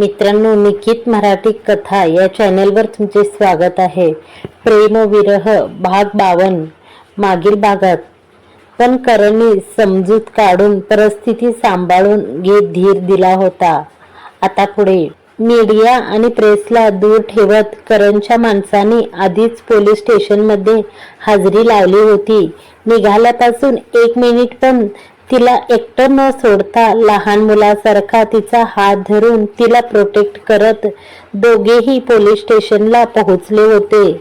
मित्रांनो निकित मराठी कथा या चॅनलवर तुमचे स्वागत आहे. प्रेम विरह भाग बावन मागील भागात. पण करणने समजूत काढून परिस्थिती सांभाळून घेत धीर दिला होता. आता पुढे. मीडिया आणि प्रेसला दूर ठेवत करणच्या माणसाने आधीच पोलीस स्टेशनमध्ये हजेरी लावली होती. निघाल्यापासून एक मिनिट पण तिला एकटं न सोडता लहान मुलासारखा तिचा हात धरून तिला प्रोटेक्ट करत दोघेही पोलीस स्टेशनला पोहोचले होते.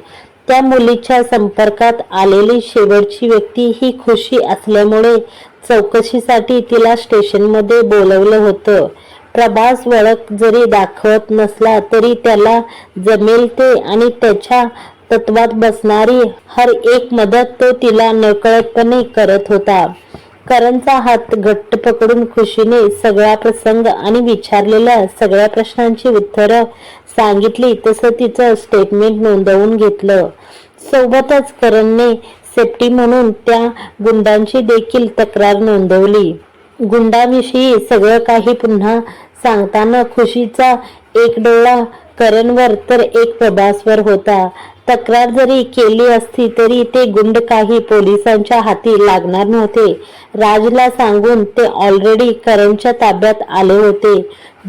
त्या मुलीच्या संपर्कात आलेली शेवटची व्यक्ती ही खुशी असल्यामुळे चौकशीसाठी तिला स्टेशनमध्ये बोलवलं होतं. प्रभास वळख जरी दाखवत नसला तरी त्याला जमेल ते आणि त्याच्या तत्वात बसणारी हर एक मदत तो तिला नकळतपणे करत होता. करणचा हात घट्ट पकडून खुशीने सगळा प्रसंग आणि विचारलेल्या सगळ्या प्रश्नांची उत्तरं सांगितली तसं तिचं स्टेटमेंट नोंदवून घेतलं. सोबतच करणने सेफ्टी म्हणून त्या गुंडांची देखील तक्रार नोंदवली. गुंडाविषयी सगळं काही पुन्हा सांगताना खुशीचा एक डोळा करणवर तर एक प्रभासवर होता. तक्रार जरी केली असती तरी ते गुंड काही पोलिसांच्या हाती लागणार नव्हते. राजला सांगून ते ऑलरेडी करणच्या ताब्यात आले होते.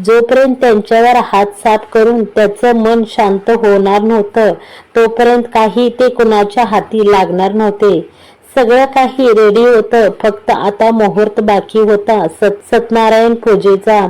जोपर्यंत त्यांच्यावर हात साफ करून त्याचं मन शांत होणार नव्हतं तोपर्यंत काही ते कुणाच्या हाती लागणार नव्हते. सगळं काही रेडी होतं फक्त आता मुहूर्त बाकी होता. सत सत्यनारायण पूजेचा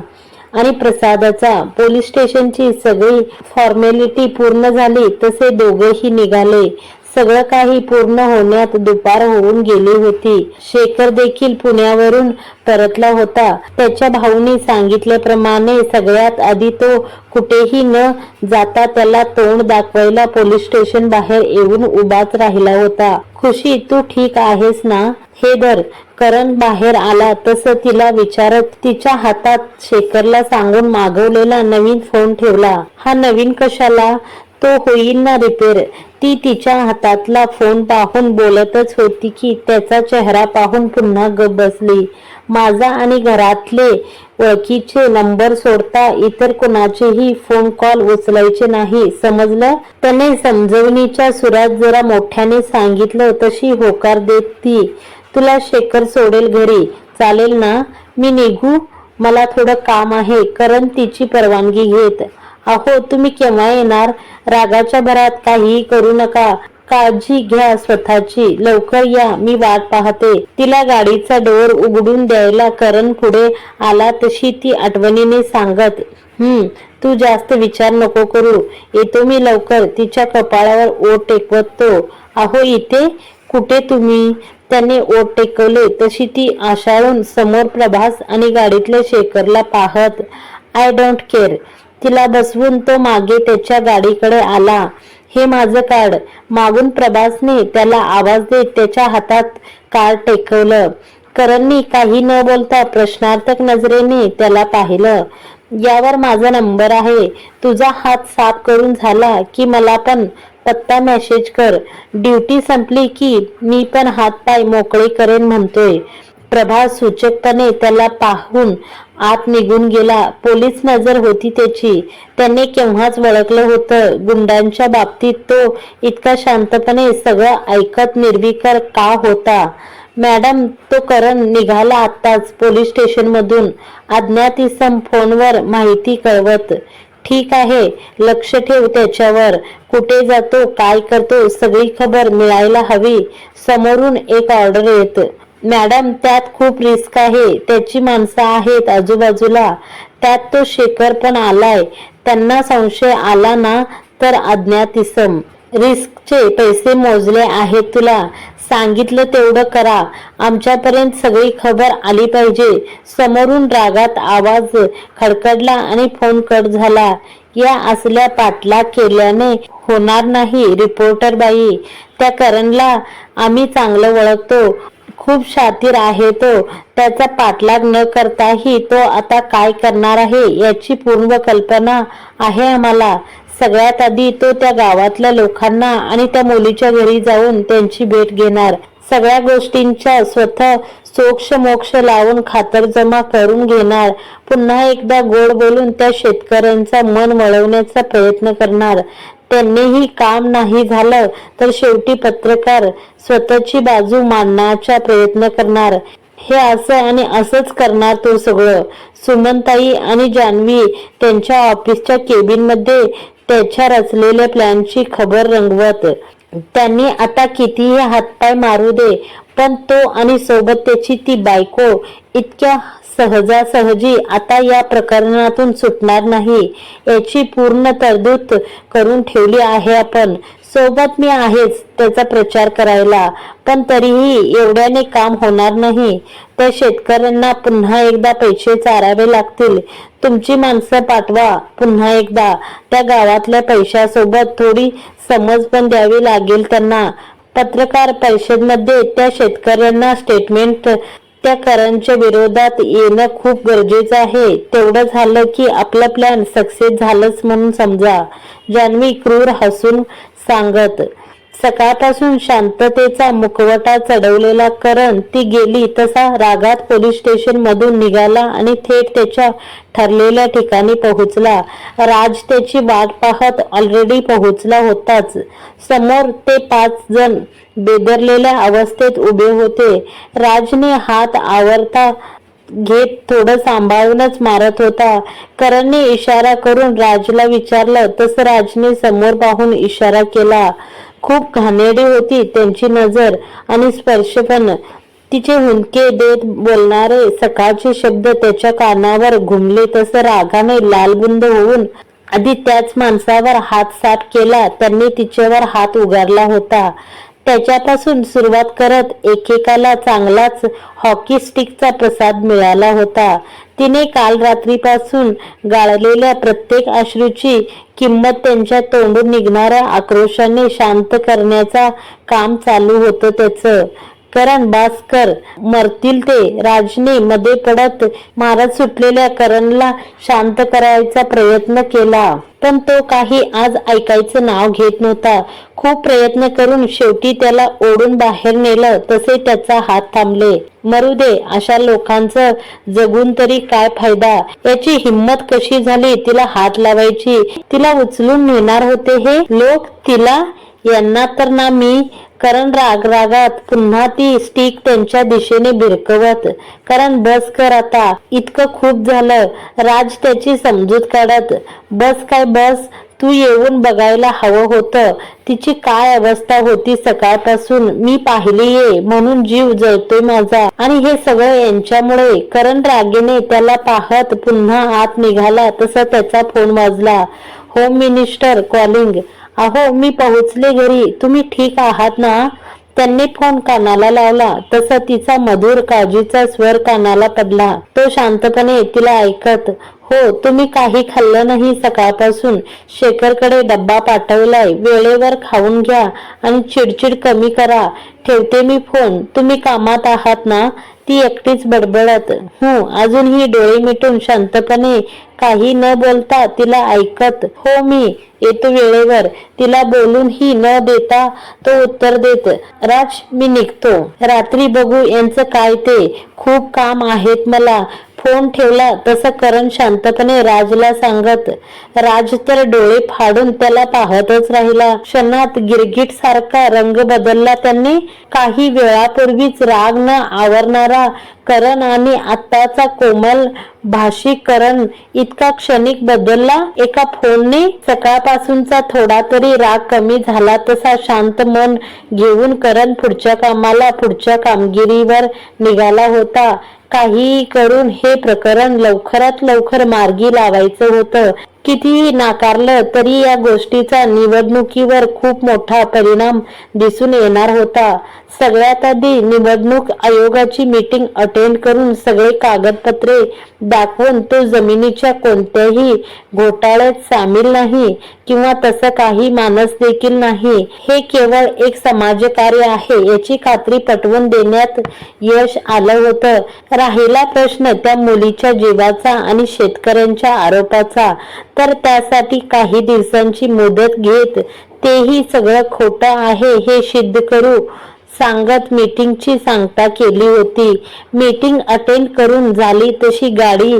आणि प्रसादाचा पोलीस स्टेशनची सगळी फॉर्मॅलिटी पूर्ण झाली तसे दोघेही निघाले. सगळं काही पूर्ण होण्यात दुपार होऊन गेली होती. शेखर देखील पुण्यावरून परतला होता. त्याच्या भाऊने सांगितल्याप्रमाणे सगळ्यात आधी तो कुठेही न जाता त्याला तोंड दाखवायला पोलीस स्टेशन बाहेर येऊन उभाच राहिला होता. खुशी तू ठीक आहेस ना? हे दर करण बाहेर आला तसं तिला विचारत तिच्या हातात शेखरला सांगून मागवलेला नवीन फोन ठेवला. हा नवीन कशाला? तो होईल ना रिपेअर ती तिच्या हातातला फोन पाहून बोलतच होती की त्याचा चेहरा पाहून पुन्हा गप बसली. माझा आणि घरातले ओळखीचे नंबर सोडता इतर कोणाचेही फोन कॉल उचलायचे नाही. समजलं? त्याने समजवणीच्या सुरात जरा मोठ्याने सांगितलं तशी होकार देत ती. तुला शेखर सोडेल घरी. चालेल ना? मी निघू. मला थोडं काम आहे. करण तिची परवानगी घेत. अहो तुम्ही केव्हा येणार? रागाच्या भरात काहीही करू नका. काळजी घ्या स्वतःची. लवकर या. मी वाट पाहते. तिला गाडीचा डोर उघडून द्यायला करण पुढे आला तशी ती आठवणीने सांगत हम्म तू जास्त विचार नको करू. येतो मी लवकर. तिच्या कपाळावर ओट टेकवत. तो अहो इथे? कुठे तुम्ही? त्याने ओट टेकवले तशी ती आशाळून समोर प्रभास आणि गाडीतल्या शेखरला पाहत आय डोंट केअर तिला बसवून तो मागे त्याच्या गाडीकडे आला. हे माझं कार्ड. मागून प्रभासने त्याला आवाज देत त्याच्या हातात कार्ड टेकवलं. करणनी काही न बोलता प्रश्नार्थक नजरेने त्याला पाहिलं. यावर माझा नंबर आहे. तुझा हात साफ करून झाला की मला पण पत्ता मेसेज कर. ड्युटी संपली की मी पण हात पाय मोकळे करेन म्हणतोय. प्रभा सूचकपणे त्याला पाहून आत निघून गेला. पोलीस नजर होती त्याची. त्याने केव्हाच ओळखलं होतं? गुंडांच्या बाबतीत तो इतका शांतपणे सगळं ऐकत निर्विकार का होता? मॅडम तो करण निघाला आत्ताच. पोलीस स्टेशन मधून अज्ञात इसम फोनवर माहिती कळवत. ठीक आहे लक्ष ठेव त्याच्यावर. कुठे जातो काय करतो सगळी खबर मिळायला हवी. समोरून एक ऑर्डर येत. मॅडम त्यात खूप रिस्क आहे. त्याची माणसं आहेत आजूबाजूला. त्यात तो शेखर पण आलाय. त्यांना संशय आला ना तर अज्ञात इसम रिस्कचे पैसे मोजले आहेत तुला. सांगितलं तेवढं करा. आमच्यापर्यंत सगळी खबर आली पाहिजे. समोरून रागात आवाज खडखडला आणि फोन कट झाला. या असल्या पाठलाग केल्याने होणार नाही रिपोर्टर बाई. त्या करणला आम्ही चांगलं ओळखतो. खूप शातीर आहे तो. त्याचा पाठलाग न करताही तो आता काय करणार आहे याची पूर्ण कल्पना आहे आम्हाला. सगळ्यात आधी तो त्या गावातल्या लोकांना आणि त्या मुलीच्या घरी जाऊन त्यांची भेट घेणार. सगळ्या गोष्टींच्या स्वतः सोक्ष मोक्ष लावून खातरजमा करून घेणार. पुन्हा एकदा गोड बोलून त्या शेतकऱ्यांचा मन वळवण्याचा प्रयत्न करणार. त्यांनीही काम नाही झालं तर शेवटी पत्रकार स्वतःची बाजू मांडण्याचा प्रयत्न करणार. हे असं आणि असंच करणार तो सगळं. सुमनताई आणि जान्हवी त्यांच्या ऑफिसच्या केबिनमध्ये त्याच्या रचलेल्या प्लॅनची खबर रंगवत. त्यांनी आता कितीही हातपाय मारू दे पण तो आणि सोबत त्याची ती बायको इतक्या सहजासहजी आता या प्रकरणातून सुटणार नाही याची पूर्ण तरतूद करून ठेवली आहे आपण. सोबत मी आहेच त्याचा प्रचार करायला. पण तरीही एवढ्याने काम होणार नाही. त्या शेतकऱ्यांना पुन्हा एकदा पैसे चारावे लागतील. तुमची माणसं पाठवा पुन्हा एकदा. त्या गावातल्या पैशासोबत थोडी समज पण द्यावी लागेल त्यांना. पत्रकार परिषदमध्ये त्या शेतकऱ्यांना स्टेटमेंट त्या करांच्या विरोधात येणं खूप गरजेचं आहे. तेवढं झालं की आपला प्लॅन सक्सेस झालंच म्हणून समजा. जान्हवी क्रूर हसून सांगत सकाळपासून शांततेचा मुखवटा चढवलेला करण ती गेली तसा रागात पोलीस स्टेशन मधून निघाला आणि थेट त्याच्या ठरलेल्या ठिकाणी पोहोचला. राज त्याची वाट पाहत ऑलरेडी पोहोचला होताच. समोर ते पाच जण बेदरलेल्या अवस्थेत उभे होते. राजने हात आवरता घेत थोडं सांभाळूनच मारत होता. करणने इशारा करून राजला विचारलं तसं राजने समोर पाहून इशारा केला. खूप घाणेरडी होती त्यांची नजर आणि स्पर्शपण. तिचे हुंदके देत बोलणारे सकाळचे शब्द त्याच्या कानावर घुमले तसं रागाने लालबुंद होऊन आधी त्याच माणसावर हात साफ केला त्यांनी तिच्यावर हात उगारला होता. त्याच्यापासून सुरुवात करत एकेकाला चांगलाच हॉकी स्टिकचा प्रसाद मिळाला होता. तिने काल रात्रीपासून गाळलेल्या प्रत्येक अश्रूची किंमत त्यांच्या तोंडून निघणाऱ्या आक्रोशाने शांत करण्याचा काम चालू होतं त्याचं. करण भास्कर मरतील ते. राजने मध्ये पडत मारत सुटलेल्या करणला शांत करायचा प्रयत्न केला. पण तो काही आज ऐकायचं नाव घेत नव्हता. खूप प्रयत्न करून शेवटी त्याला ओढून बाहेर नेलं. तसे त्याचा हात थांबले. मरू दे अशा लोकांचं जगून तरी काय फायदा? याची हिंमत कशी झाली? तिला हात लावायची? तिला उचलून नेणार होते हे लोक? तिला? यांना तर ना मी कारण राग रागात पुन्हा ती स्टिक त्यांच्या दिशेने भिरकवत कारण बस कर आता इतकं खूप झालं राज त्याची समजूत काढत बस काय बस तू येऊन बघायला हवं होतं तिची काय अवस्था होती सकाळपासून मी पाहिलीये म्हणून जीव जळतोय माझा. आणि हे सगळं यांच्यामुळे करण रागेने त्याला पाहत पुन्हा आत निघाला तसा त्याचा फोन वाजला. होम मिनिस्टर कॉलिंग अहो मी पोहोचले घरी. तुम्ही ठीक आहात ना? त्यांनी फोन कानाला लावला. तसा तिचा मधुर काळजीचा स्वर कानाला पडला. तो शांतपणे तिला ऐकत हो तुम्ही काही खाल्लं नाही सकाळपासून. शेखरकडे डब्बा पाठवलाय. वेळेवर खाऊन घ्या आणि चिडचिड कमी करा. ठेवते मी फोन. तुम्ही कामात आहात ना? ती एकटीच बडबडत. हो अजूनही डोळे मिटून शांतपणे काही न बोलता तिला ऐकत हो मी येतो वेळेवर. तिला बोलूनही न देता तो उत्तर देत राज मी निघतो. रात्री बघू यांचं काय ते. खूप काम आहेत मला. फोन ठेवला तसा करण शांतपणे राजला सांगत राज तर डोळे फाडून त्याला पाहतच राहिला. क्षणात गिरगिट सारखा रंग बदलला त्यांनी. काही वेळापूर्वीच राग न आवरणारा करण आणि आत्ताचा कोमल भाषिक करण इतका क्षणिक बदलला. एका फोनने सकाळपासूनचा थोडा तरी राग कमी झाला तसा शांत मन घेऊन करण पुढच्या कामाला पुढच्या कामगिरीवर निघाला होता. काहीही करून हे प्रकरण लवकरात लवकर मार्गी लावायचं होतं. कितीही नाकारलं तरी या गोष्टीचा निवडणुकीवर खूप मोठा परिणाम दिसून येणार होता. सगळ्यात आधी निवडणूक आयोगाची मीटिंग अटेंड करून सगळे कागदपत्रे दाखवून तो जमिनीच्या कोणत्याही घोटाळ्यात सामील नाही किंवा तसं काही मानस देखील नाही. हे केवळ एक समाजकार्य आहे याची खात्री पटवून देण्यात यश आलं होतं. राहिला प्रश्न त्या मुलीच्या जीवाचा आणि शेतकऱ्यांच्या आरोपाचा. तर त्यासाठी काही दिवसांची मुदत घेत तेही सगळं खोटं आहे हे सिद्ध करू. सांगत मीटिंगची सांगता केली होती. मीटिंग अटेंड करून झाली तशी गाडी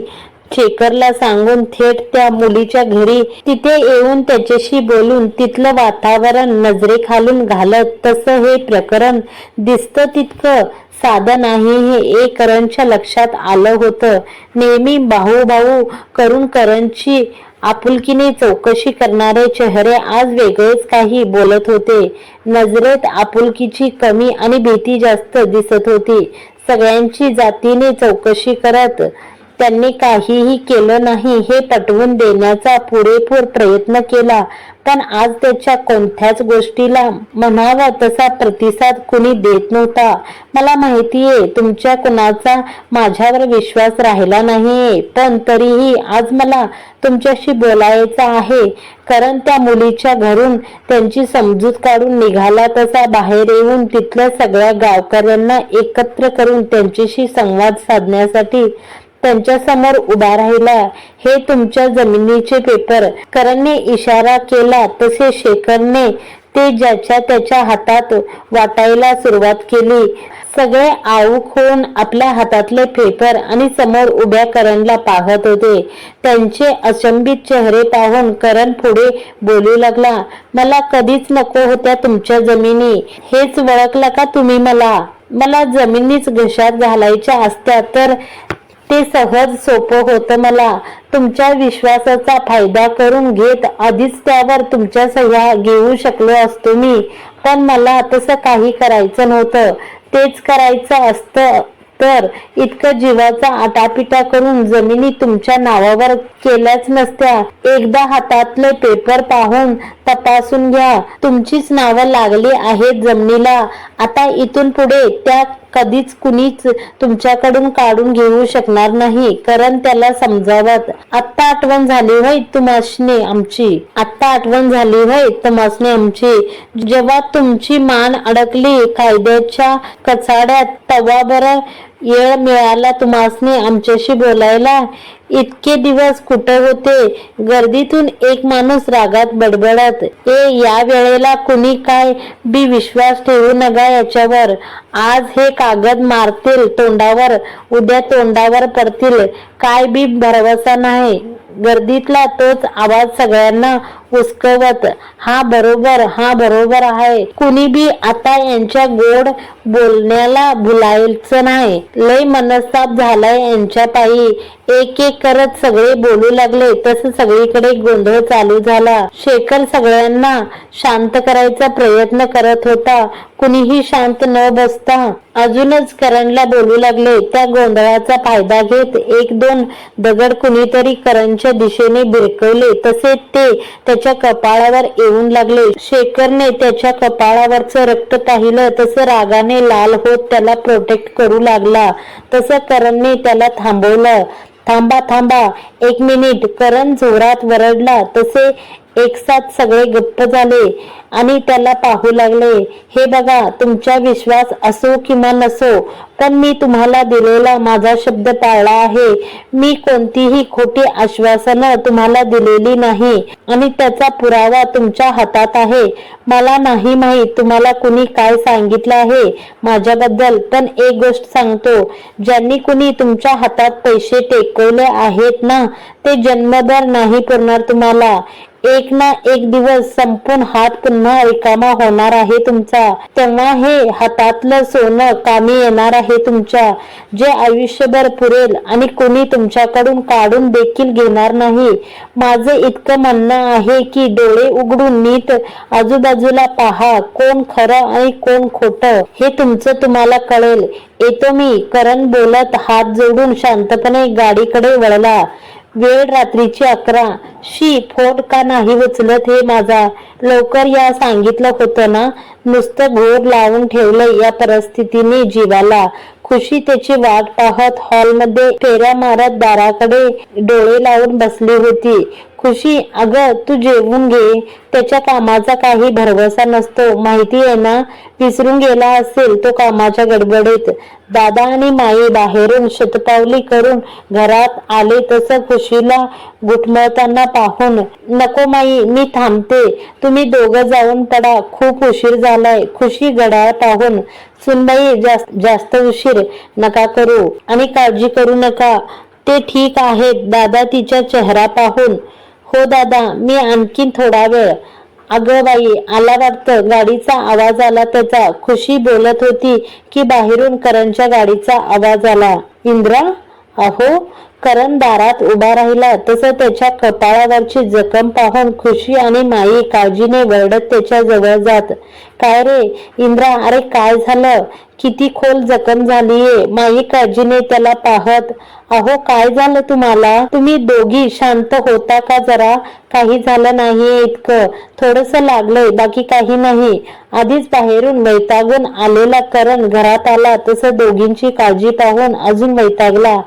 चेकरला सांगून थेट त्या मुलीच्या घरी तिथे येऊन त्याच्याशी बोलून तिथलं वातावरण नजरेखालून घालत तसं हे प्रकरण दिसतं तितकं साधन आहे हे एक करणच्या लक्षात आलं होतं. नेहमी भाऊ भाऊ करून करणची आपुलकीने चौकशी करणारे चेहरे आज वेगळेच काही बोलत होते. नजरेत आपुलकीची कमी आणि भीती जास्त दिसत होती. सगळ्यांची जातीने चौकशी करत त्यांनी काहीही केलं नाही हे पटवून देण्याचा पुरेपूर प्रयत्न केला. पण आज त्याच्या कोणत्याच गोष्टीला म्हणावा तसा प्रतिसाद कुणी देत नव्हता. मला माहितीये तुमच्या कुणाचा माझ्यावर विश्वास राहिला नाहीये. पण तरीही आज मला तुमच्याशी बोलायचं आहे. कारण त्या मुलीच्या घरून त्यांची समजूत काढून निघाला तसा बाहेर येऊन तिथल्या सगळ्या गावकऱ्यांना एकत्र करून त्यांच्याशी संवाद साधण्यासाठी त्यांच्यासमोर उभा राहिला. हे तुमच्या जमिनीचे पेपर करणने इशारा केला तसे शेखरने ते ज्याच्या त्याच्या हातात वाटायला सुरुवात केली. सगळे आऊक होऊन आपल्या हातातले पेपर आणि समोर उभ्या करणला पाहत होते. त्यांचे अचंबित चेहरे पाहून करण पुढे बोलू लागला मला कधीच नको होत्या तुमच्या जमिनी. हेच वळखला का तुम्ही मला? मला जमिनीच घशात घालायच्या असत्या तर ते सहज सोपं होतं मला. तुमच्या विश्वासाचा फायदा करून घेत आधीच त्यावर तुमच्या सह्या घेऊ शकलो असतो मी. पण मला तसं काही करायचं नव्हतं. तेच करायचं असतं तर इतकं जीवाचा आटापिटा करून जमिनी तुमच्या नावावर केल्याच नसत्या. एकदा हातातले पेपर पाहून तपासून घ्या. तुमचीच नावं लागली आहेत जमिनीला. आता इथून पुढे त्या कधीच कुणीच तुमच्याकडून काढून घेऊ शकणार नाही. कारण त्याला समजावत आत्ता आठवण झाली होय तुमासने आमची. आत्ता आठवण झाली होय तुमासने आमची. जेव्हा तुमची मान अडकली कायद्याच्या कचाड्यात तवा बरं येळ मिळाला तुम्हासने आमच्याशी बोलायला. इतके दिवस कुठं होते? गर्दीतून एक माणूस रागात बडबडत ए या वेळेला कुणी काय बी विश्वास ठेवू नका याच्यावर. आज हे कागद मारतील तोंडावर उद्या तोंडावर पडतील. काय बी भरवसा नाही. गर्दीतला तोच आवाज सगळ्यांना उस्कवत हा बरोबर हा बरोबर आहे. कुणी बी आता यांच्या गोड बोलण्याला भुलायचं नाही. लय मनस्ताप झालाय यांच्या पायी एक एक करत सगळे बोलू लागले तस सगळीकडे गोंधळ चालू झाला. शेखर सगळ्यांना शांत करायचा प्रयत्न करत होता. कुणीही शांत न बसता अजूनच करणला बोलू लागले. त्या गोंधळाचा फायदा घेत एक दोन दगड कुणीतरी करणच्या दिशेने भिरकवले तसे ते त्याच्या कपाळावर येऊन लागले. शेखरने त्याच्या कपाळावरचं रक्त पाहिलं. तसं रागाने लाल होत त्याला प्रोटेक्ट करू लागला. तसं करणने त्याला थांबवलं. थांबा थांबा. एक मिनिट करण जोरात वरडला. तसे एकसाथ सगळे गप्प झाले आणि त्याला पाहू लागले हे बघा तुमचा विश्वास असो किंवा नसो पण मी तुम्हाला दिलेला माझा शब्द पाळला आहे. मी कोणतीही खोटी आश्वासनं तुम्हाला दिलेली नाही आणि त्याचा पुरावा तुमच्या हातात आहे. मला नाही माहीत तुम्हाला कुणी काय सांगितलं आहे माझ्याबद्दल पण एक गोष्ट सांगतो. ज्यांनी कुणी तुमच्या हातात पैसे टेकवले आहेत ना ते जन्मभर नाही पुरणार तुम्हाला. एक ना एक दिवस संपूर्ण हात पुन्हा रिकामा होणार आहे तुमचा. तेव्हा हे हातातलं सोनं कामी येणार आहे तुमच्या. जे आयुष्यभर पुरेल आणि कोणी तुमच्याकडून काढून देखील घेणार नाही. माझं इतकं म्हणणं आहे की डोळे उघडून नीट आजूबाजूला पहा कोण खरं आणि कोण खोटं. हे तुमचं तुम्हाला कळेल. येतो मी करण बोलत हात जोडून शांतपणे गाडीकडे वळला. वेळ रात्रीची अकरा. शी फोन का नाही उचलत हे माझा? लवकर या सांगितलं होतं ना? नुसतं भोर लावून ठेवलं या परिस्थितीने जीवाला. खुशी त्याची वाट पाहत हॉलमध्ये फेऱ्या मारत दाराकडे डोळे लावून बसली होती. खुशी अगं तू जेवून घे. त्याच्या कामाचा काही भरवसा नसतो. माहिती आहे ना? विसरून गेला असेल तो कामाच्या गडबडीत. दादा आणि माई बाहेरून शतपावली करून घरात आले तसं खुशीला गुटमळताना पाहून नको माई मी थांबते. तुम्ही दोघं जाऊन पडा. खूप उशीर झालाय. खुशी घड्याळ पाहून सुनबाई जास्त जास्त उशीर नका करू आणि काळजी करू नका. ते ठीक आहेत. दादा तिच्या चेहरा पाहून हो दादा मी आणखीन थोडा वेळ. अगं बाई आला वाटतं गाडीचा आवाज आला त्याचा. खुशी बोलत होती की बाहेरून करणच्या गाडीचा आवाज आला. इंद्रा? अहो करण दारात उभा राहिला. तसं त्याच्या कपाळावरची जखम पाहून खुशी आणि माई काळजीने वरडत त्याच्याजवळ जात. काय रे? इंद्रा अरे काय झालं? किती खोल जखम झालीये. माई काळजीने त्याला पाहत अहो काय झालं तुम्हाला? तुम्ही दोघी शांत होता का जरा? काही झालं नाहीये इतकं. थोडस लागलंय बाकी काही नाही. आधीच बाहेरून वैतागून आलेला करण घरात आला. तसं दोघींची काळजी पाहून अजून वैतागला.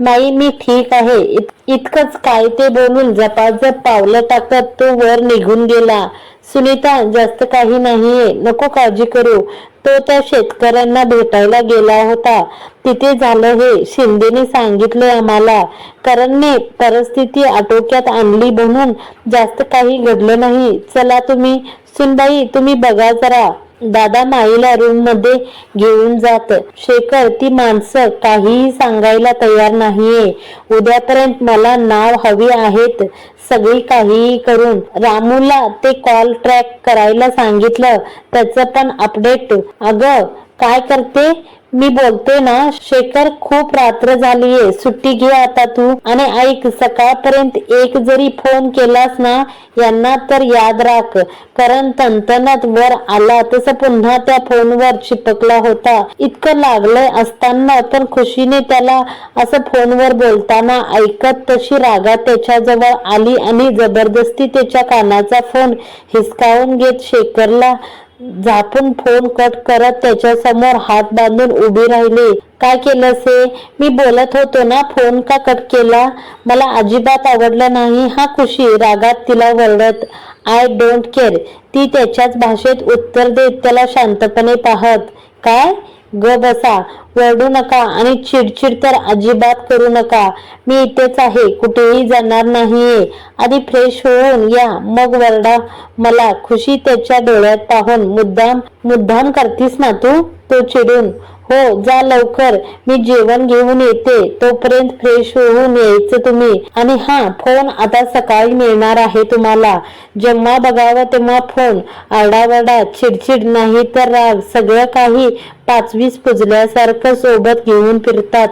नाही मी ठीक आहे. इत- इतकंच काय ते बोलून जपाजप पावलं टाकत तो वर निघून गेला. सुनीता जास्त काही नाहीये. नको काळजी करू. तो त्या शेतकऱ्यांना भेटायला गेला होता. तिथे झालं हे. शिंदेने सांगितलं आम्हाला. करणने परिस्थिती आटोक्यात आणली म्हणून जास्त काही घडलं नाही. चला तुम्ही सुनबाई तुम्ही बघा जरा. दादा माईला रूममध्ये घेऊन जात. शेखर ती माणसं काहीही सांगायला तयार नाहीये. उद्यापर्यंत मला नाव हवी आहेत. सगळी काहीही करून रामूला ते कॉल ट्रॅक करायला सांगितलं. त्याचं पण अपडेट अगं काय करते? मी बोलते ना शेखर खूप रात्र झालीये सुट्टी घे आता तू. आणि ऐक सकाळपर्यंत एक जरी फोन केलास ना यांना तर याद राख. कारण तंतनात वर आला तसं पुन्हा त्या फोनवर चिपकला होता. इतकं लागलंय असताना पण खुशीने त्याला असं फोनवर बोलताना ऐकत तशी रागा त्याच्याजवळ आली आणि जबरदस्ती त्याच्या कानाचा फोन हिसकावून घेत शेखरला झापून फोन कट करत त्याच्यासमोर हात बांधून उभी राहिली. काय केलं से मी बोलत होतो ना फोन का कट केला? मला अजिबात आवडलं नाही. हा खुशी रागात तिला वरडत आय डोंट केअर ती त्याच्याच भाषेत उत्तर देत त्याला शांतपणे पाहत. काय? ग बसा. वरडू नका आणि चिडचिड तर अजिबात करू नका. मी इथेच आहे कुठेही जाणार नाहीये. आधी फ्रेश होऊन या. मग वरडा. मला खुशी त्याच्या डोळ्यात पाहून मुद्दाम मुद्दाम करतीस ना तू? तो चिडून हो जा लवकर. मी जेवण घेऊन येते. तोपर्यंत फ्रेश होऊन यायचं तुम्ही. आणि हा फोन आता सकाळी मिळणार आहे तुम्हाला. जेव्हा बघावं तेव्हा फोन आरडावरडा चिडचिड नाही तर राग सगळं काही पाचवीस पुजल्यासारखं सोबत घेऊन फिरतात.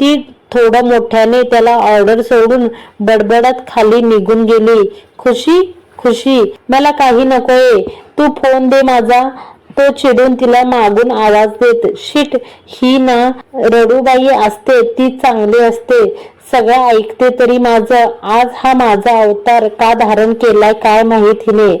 ती थोडं मोठ्याने त्याला ऑर्डर सोडून बडबडत खाली निघून गेली. खुशी खुशी मला काही नकोय तू फोन दे माझा तो चिडून तिला मागून आवाज देत शिट ही ना रडूबाई असते ती चांगली असते. सगळं ऐकते तरी माझं. आज हा माझा अवतार का धारण केलाय काय माहीत हिने.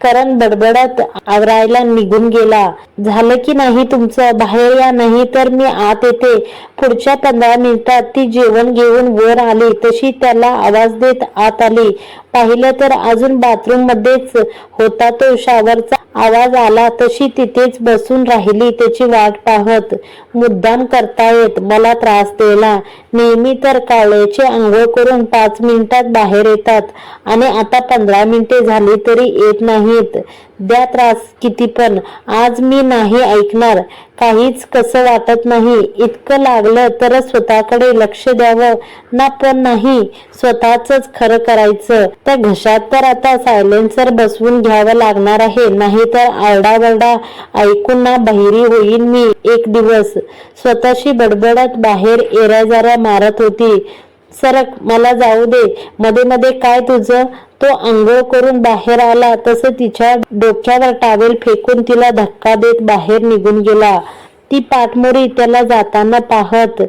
करण बडबडत आवरायला निघून गेला. झालं की नाही तुमचं? बाहेर या नाही तर मी आत येते. पुढच्या पंधरा मिनिटात ती जेवण घेऊन वर आली. तशी त्याला आवाज देत आत आली. पाहिलं तर अजून बाथरूम मध्येच होता तो शावरचा आवाज आला तशी तिथेच बसून राहिली त्याची वाट पाहत. मुद्दाम करतायत मला त्रास दिला नेहमी तर काळ्याचे आंघोळ करून पाच मिनिटात बाहेर येतात. आणि आता पंधरा मिनिटे झाली तरी येत नाहीत. द्या त्रास किती पण. आज मी नाही ऐकणार. काहीच कसं वाटत नाही. इतकं लागलं तर स्वतःकडे लक्ष द्यावं. ना पण नाही. स्वतःच खरं करायचं. त्या घशात तर आता सायलेन्सर बसवून घ्यावं लागणार आहे. नाही तर ऐकून ना बहिरी होईन मी. एक दिवस. स्वतःशी बडबडत बाहेर एरा जरा मारत होती. सरक मला जाऊ दे. मध्ये मध्ये काय तुझं? तो आंघोळ करून बाहेर आला. तसं तिच्या डोक्यावर टावेल फेकून तिला धक्का देत बाहेर निघून गेला. ती पाठमोरी त्याला जाताना पाहत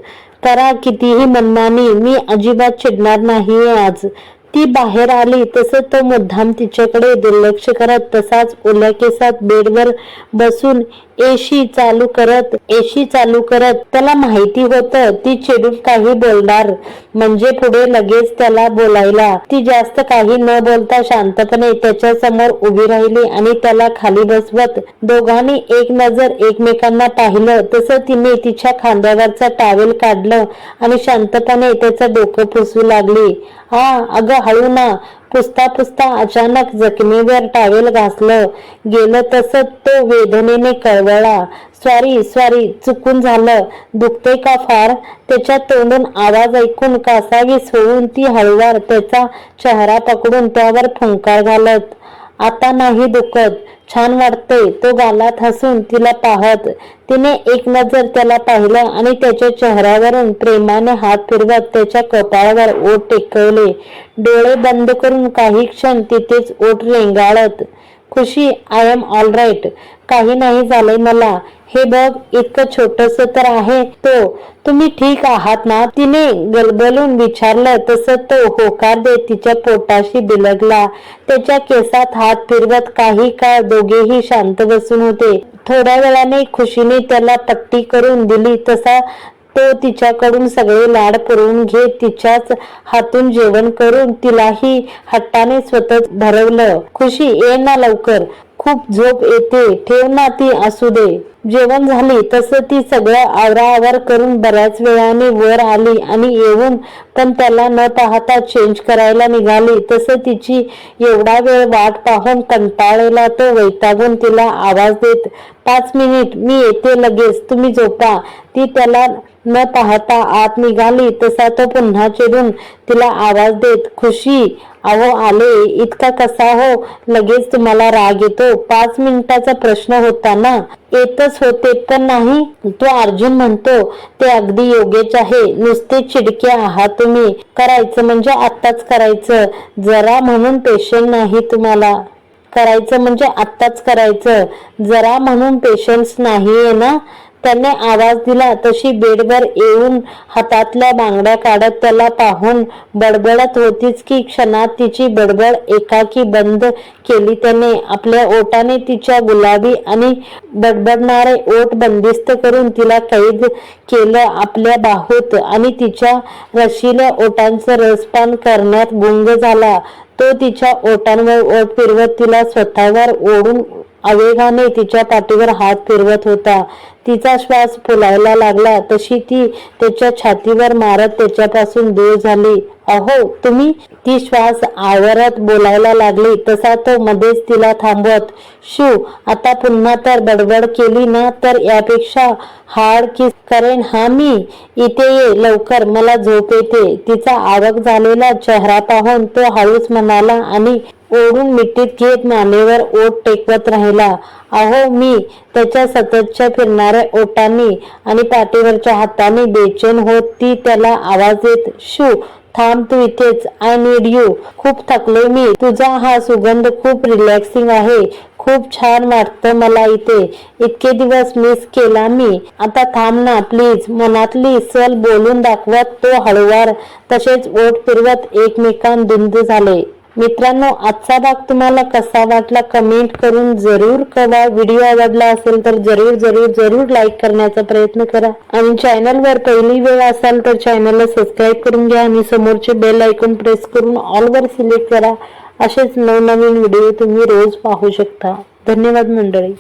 करा कितीही मनमानी मी अजिबात चिडणार नाहीये आज. ती बाहेर आली. तसं तो मुद्दाम तिच्याकडे दुर्लक्ष करत तसाच ओल्या केसात बेडवर बसून एशी चालू करत एशी चालू करत त्याला माहिती होतं ती चेडू काही बोलणार. म्हणजे पुढे लगेच त्याला बोलायला. ती जास्त काही न बोलता शांतपणे त्याच्यासमोर उभी राहिली आणि त्याला खाली बसवत दोघांनी एक नजर एकमेकांना पाहिलं. तसं तिने तिच्या खांद्यावरचा टॉवेल काढलं आणि शांतपणे त्याचं डोकं पुसू लागली. हा अगं हळू ना. पुसता पुसता अचानक जखमीवर टावेल घासलं. गेलं तसं तो वेदनेने कळवळा. स्वारी स्वारी चुकून झालं. दुखते का फार? त्याच्या तोंडून आवाज ऐकून कासावीस होऊन ती हळूवार त्याचा चेहरा पकडून त्यावर फुंकार घालत. आता नाही दुखत. छान वाटतंय तो गालात हसून तिला पाहत. तिने एक नजर त्याला पाहिलं आणि त्याच्या चेहऱ्यावरून प्रेमाने हात फिरवत त्याच्या कपाळावर ओठ टेकवले. डोळे बंद करून काही क्षण तिथेच ओठ रेंगाळत. Khushi I am all right काही नाही झालंय मला. हे बघ इतकं छोटस तर आहे तो. तुम्ही ठीक आहात ना? तिने गलबलून विचारलं तसं तो होकार देत तिच्या पोटाशी बिलगला. त्याच्या केसात हात फिरवत काही काळ दोघेही शांत बसून होते. थोड्या वेळाने खुशीने त्याला पट्टी करून दिली. तसा तो तिच्याकडून सगळे लाड पुरवून घेत तिच्याच हातून जेवण करून तिलाही हट्टाने स्वतः भरवलं खुशी ये ना लवकर. खूप झोप येते. ठेव ना ती असू दे. जेवण झाली तसं ती सगळं आवराआवर करून बऱ्याच वेळाने वर आली आणि येऊन पण त्याला न पाहता चेंज करायला निघाली. तसं तिची एवढा वेळ वाट पाहून कंटाळलेला तो वैतागून तिला आवाज देत पाच मिनिट मी येते लगेच तुम्ही झोपा. ती त्याला न पाहता आत निघाली तसा तो पुन्हा चिडून तिला आवाज देत खुशी अहो आले इतका कसा हो? लगेच तुम्हाला राग येतो. पाच मिनिटाचा प्रश्न होता ना? येतच होते पण नाही. तो अर्जुन म्हणतो ते अगदी योग्यच आहे. नुसते चिडके आहात तुम्ही. करायचं म्हणजे आत्ताच करायचं. जरा म्हणून पेशंट नाही तुम्हाला. करायचं म्हणजे आत्ताच करायचं. जरा म्हणून पेशन्स नाहीये ना? त्याने आवाज दिला तशी बेडवर येऊन हातातल्या बांगड्या काढत त्याला पाहून बडबडत होतीच की क्षणात तिची बडबड एकाकी बंद केली त्याने. आपल्या ओटाने तिच्या गुलाबी आणि बडबडणारे ओट बंदिस्त करून तिला कैद केलं आपल्या बाहूत आणि तिच्या रशील्या ओटांचं रसपान करण्यात गुंग झाला. तो तिच्या ओटांवर ओट फिरवत तिला स्वतःवर ओढून आवेगाने तिच्या पाठीवर हात फिरवत होता. तिचा श्वास फुलायला लागला. तशी ती त्याच्या छातीवर मारत त्याच्यापासून दूर झाली. अहो तुम्ही? ती श्वास आवरत बोलायला लागली. तसा तो मध्येच तिला थांबवत शिव आता पुन्हा तर बडबड केली ना तर यापेक्षा हाड की करेन हा मी. इथे ये लवकर मला झोप येते. तिचा आवक झालेला चेहरा पाहून तो हळूच म्हणाला आणि ओढून मिठीत घेत मानेवर ओठ टेकवत राहिला. अहो मी त्याच्या सततच्या फिरणाऱ्या ओटांनी आणि पाठीवरच्या हाताने बेचैन होत ती त्याला आवाज देत शू थांब तू इथेच. आय नीड यू खूप थकले मी. तुझा हा सुगंध खूप रिलॅक्सिंग आहे. खूप छान वाटतं मला इथे. इतके दिवस मिस केला मी. आता थांब ना प्लीज मनातली सल बोलून दाखवत तो हळूवार. तसेच ओठ फिरवत एकमेकांत धुंद झाले. मित्रांनो आजचा भाग तुम्हाला कसा वाटला कमेंट करून जरूर कळवा. व्हिडिओ आवडला असेल तर जरूर जरूर जरूर लाईक करण्याचा प्रयत्न करा. आणि चॅनलवर पहिली वेळ असाल तर चॅनलला सबस्क्राईब करून घ्या आणि समोरचे बेल ऐकून प्रेस करून ऑलवर सिलेक्ट करा. असेच नवनवीन व्हिडिओ तुम्ही रोज पाहू शकता. धन्यवाद मंडळी.